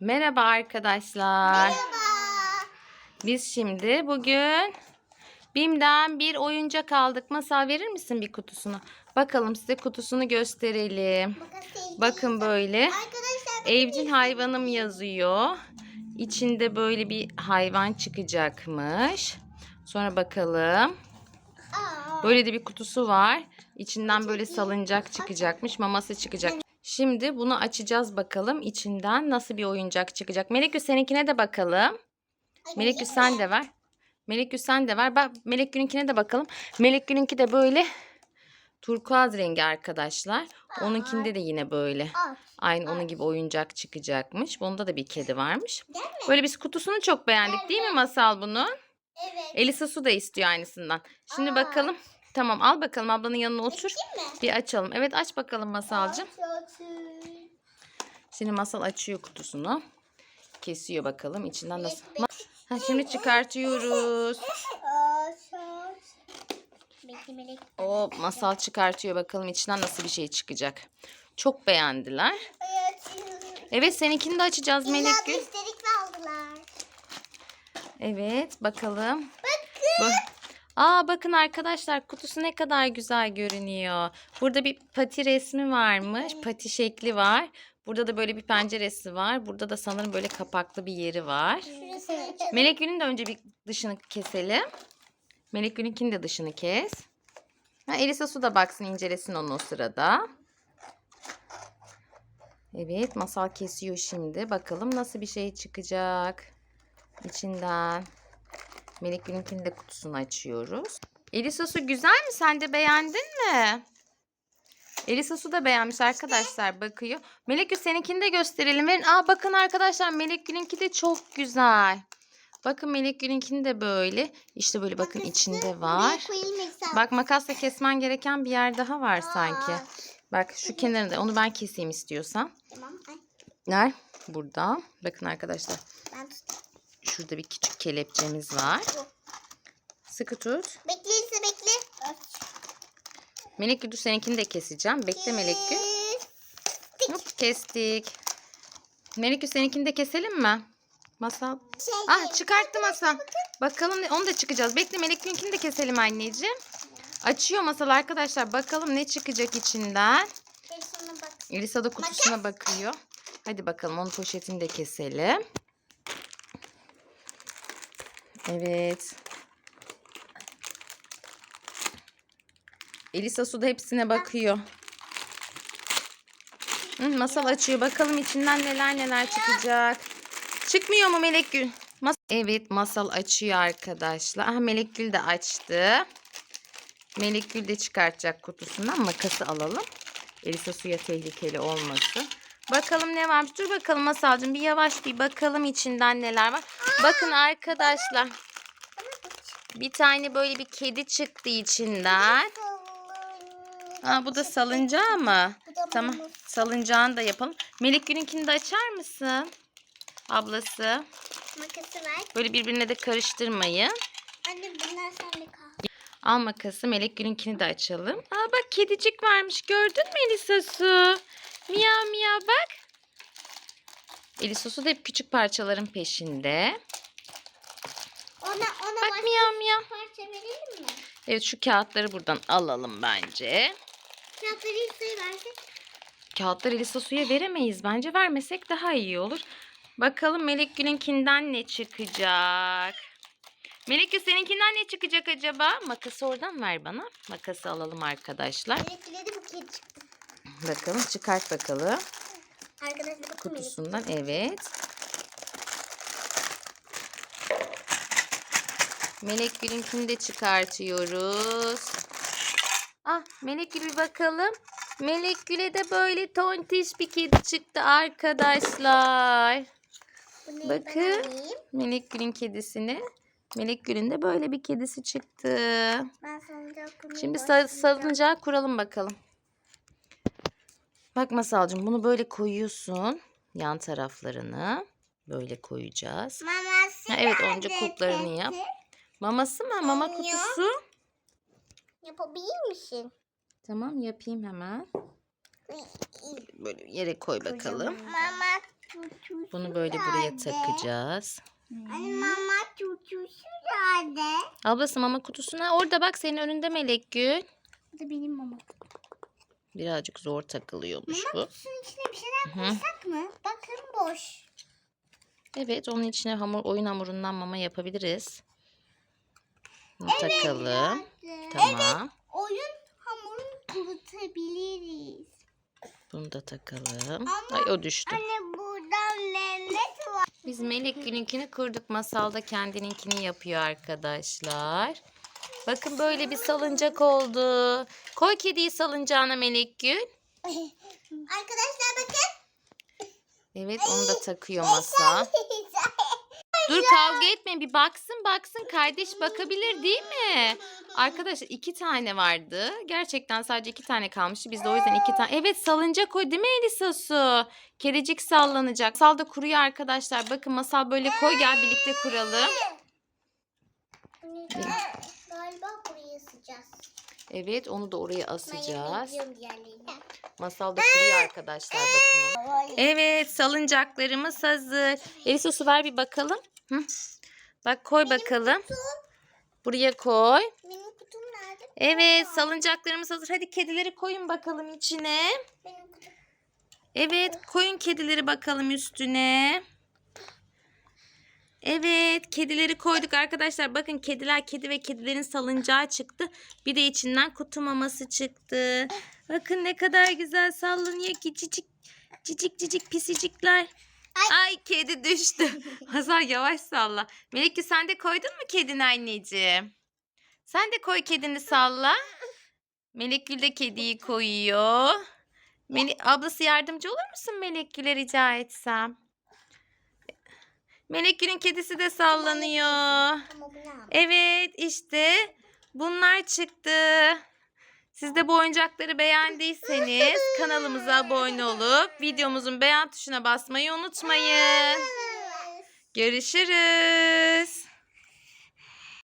Merhaba arkadaşlar. Biz şimdi bugün Bim'den bir oyuncak aldık. Masal verir misin bir kutusunu? Bakalım size kutusunu gösterelim. Bakın böyle. Arkadaşlar Evcil hayvanım yazıyor. İçinde böyle bir hayvan çıkacakmış. Sonra bakalım. Böyle de bir kutusu var. İçinden böyle salıncak çıkacakmış. Maması çıkacak. Şimdi bunu açacağız bakalım. İçinden nasıl bir oyuncak çıkacak. Melekgül seninkine de bakalım. Melekgül sen de ver. Melekgül sen de ver. Bak Melekgül'ünkine de bakalım. Melekgül'ünki de böyle turkuaz rengi arkadaşlar. Onunkinde de yine böyle. Aynı onun gibi oyuncak çıkacakmış. Bunda da bir kedi varmış. Böyle biz kutusunu çok beğendik değil mi Masal bunun? Evet. Elisa Su da istiyor aynısından. Şimdi bakalım. Tamam al bakalım ablanın yanına otur. Bir açalım. Evet aç bakalım Masalcığım. Şimdi Masal açıyor kutusunu. Kesiyor bakalım içinden nasıl. Ha, şimdi çıkartıyoruz. Melek. O Masal çıkartıyor bakalım içinden nasıl bir şey çıkacak. Çok beğendiler. Evet seninkini de açacağız mi aldılar? Evet bakalım. Bakın. Aa bakın arkadaşlar kutusu ne kadar güzel görünüyor. Burada bir pati resmi varmış. Pati şekli var. Burada da böyle bir penceresi var. Burada da sanırım böyle kapaklı bir yeri var. Melek Gül'ün de önce bir dışını keselim. Melek Gül'ünkinin de dışını kes. Ha, Elisa Su da baksın incelesin onu o sırada. Evet masal kesiyor şimdi. Bakalım nasıl bir şey çıkacak. içinden. Melek Gül'ünkinin de kutusunu açıyoruz. Elisa Su güzel mi? Sen de beğendin mi? Elisa Su da beğenmiş arkadaşlar bakıyor. Melek Gül seninkini de gösterelim. Verin. Aa bakın arkadaşlar Melek Gül'ünki de çok güzel. Bakın Melek Gül'ünkini de böyle. İşte böyle bakın içinde var. Bak makasla kesmen gereken bir yer daha var sanki. Aa. Bak şu kenarında onu ben keseyim istiyorsan. Tamam. Ay, Ner? Burada. Bakın arkadaşlar. ben tutayım. Şurada bir küçük kelepçemiz var. Sıkı tut. Bekle. Melek Gül dur seninkini de keseceğim. Bekle Melek Gül. Kes. Hop kestik. Melek Gül seninkini de keselim mi? Masal. Şey, Ah çıkarttı masal. Bakalım ne- onu da çıkacağız. Bekle Melek Gül'ünkini de keselim anneciğim. Açıyor masal arkadaşlar. Bakalım ne çıkacak içinden. Elisa da kutusuna bakıyor. Hadi bakalım onun poşetini de keselim. Evet. Elisa su da hepsine bakıyor. Hı, masal açıyor. Bakalım içinden neler neler çıkacak. Çıkmıyor mu Melek Gül? Mas evet masal açıyor arkadaşlar. Ah, Melek Gül de açtı. Melek Gül de çıkartacak kutusundan. Makası alalım. Elisa suya tehlikeli olmasın. Bakalım ne varmış. Dur bakalım Masalcığım bir yavaş bir bakalım içinden neler var. Bakın arkadaşlar. Bir tane böyle bir kedi çıktı içinden. Ha bu da salıncağı mı? Tamam. Salıncağını da yapalım. Melek Gül'ünkini de açar mısın? Ablası. Makası ver. Böyle birbirine de karıştırmayın. Anne bunlar sende kal. Al makası Melek Gül'ünkini de açalım. Aa bak kedicik varmış. Gördün mü Elisa Su? Miyav miyav bak. Elisa Su da hep küçük parçaların peşinde. Ona ona Bak miyav miyav. parça verelim mi? Evet şu kağıtları buradan alalım bence. Kağıtları Elisa'ya versek. Kağıtları Elisa Su'ya veremeyiz. Bence vermesek daha iyi olur. Bakalım Melek Gül'ünkinden ne çıkacak? Melek Gül seninkinden ne çıkacak acaba? Makası oradan ver bana. Makası alalım arkadaşlar. Melek'le bu kedi çıktı. Bakalım çıkart bakalım. Arkadaşlar Melek. Kutusundan evet. Melek Gül'ünkini de çıkartıyoruz. Ah Melek Gül bir bakalım. Melek Gül'e de böyle tontiş bir kedi çıktı arkadaşlar. Bakın. Melek Gül'ün kedisini. Melek Gül'ün de böyle bir kedisi çıktı. Şimdi salıncağı kuralım bakalım. Bak Masalcığım bunu böyle koyuyorsun. Yan taraflarını. Böyle koyacağız. Maması Ha, evet, önce kulplarını yap. Maması mı? Mama Olmuyor. kutusu. Yapabilir misin? Tamam yapayım hemen. Böyle yere koy bakalım. Mama Bunu böyle buraya takacağız. Anne mama çuçuşu nerede? Ablası mama kutusuna orada bak senin önünde Melekgül. Bu da benim mama. Birazcık zor takılıyormuş bu. Kutusunun içine bir şeyler Hı. koysak mı? Bakın boş. Evet onun içine hamur oyun hamurundan mama yapabiliriz. Bunu takalım. Tamam. Oyun hamurunu kurutabiliriz. Bunu da takalım. Ay o düştü. Anne buradan Mehmet var. Biz Melekgül'ünkini kurduk. Masal da kendininkini yapıyor arkadaşlar. Bakın böyle bir salıncak oldu. Koy kediyi salıncağına Melekgül. Arkadaşlar bakın. Evet onu da takıyor Masal. Dur kavga etme bir baksın baksın kardeş bakabilir değil mi? Arkadaşlar iki tane vardı. Gerçekten sadece iki tane kalmıştı. Biz de o yüzden iki tane. Evet salıncak o değil mi Elisa Su? Kerecik sallanacak. Masal da kuruyor arkadaşlar. Bakın masal böyle koy gel birlikte kuralım. Galiba buraya sıcağız. Evet onu da oraya asacağız. Masal da kuruyor arkadaşlar bakın. Evet salıncaklarımız hazır. Elisa Su ver bir bakalım. Hı. Bak koy bakalım. Buraya koy. Benim kutum nerede? Evet salıncaklarımız hazır. Hadi kedileri koyun bakalım içine. Benim kutum. Evet koyun kedileri bakalım üstüne. Evet kedileri koyduk arkadaşlar. Bakın kediler kedi ve kedilerin salıncağı çıktı. Bir de içinden kutu maması çıktı. Bakın ne kadar güzel sallanıyor ki cicik cicik cicik pisicikler. Ay kedi düştü. Hazar yavaş salla. Melike sen de koydun mu kedini anneciğim? Sen de koy kedini salla. Melekgül de kediyi koyuyor. Mele ablası yardımcı olur musun Melekgül'e rica etsem? Melekgül'ün kedisi de sallanıyor. Evet işte bunlar çıktı. Siz de bu oyuncakları beğendiyseniz kanalımıza abone olup videomuzun beğen tuşuna basmayı unutmayın. Görüşürüz.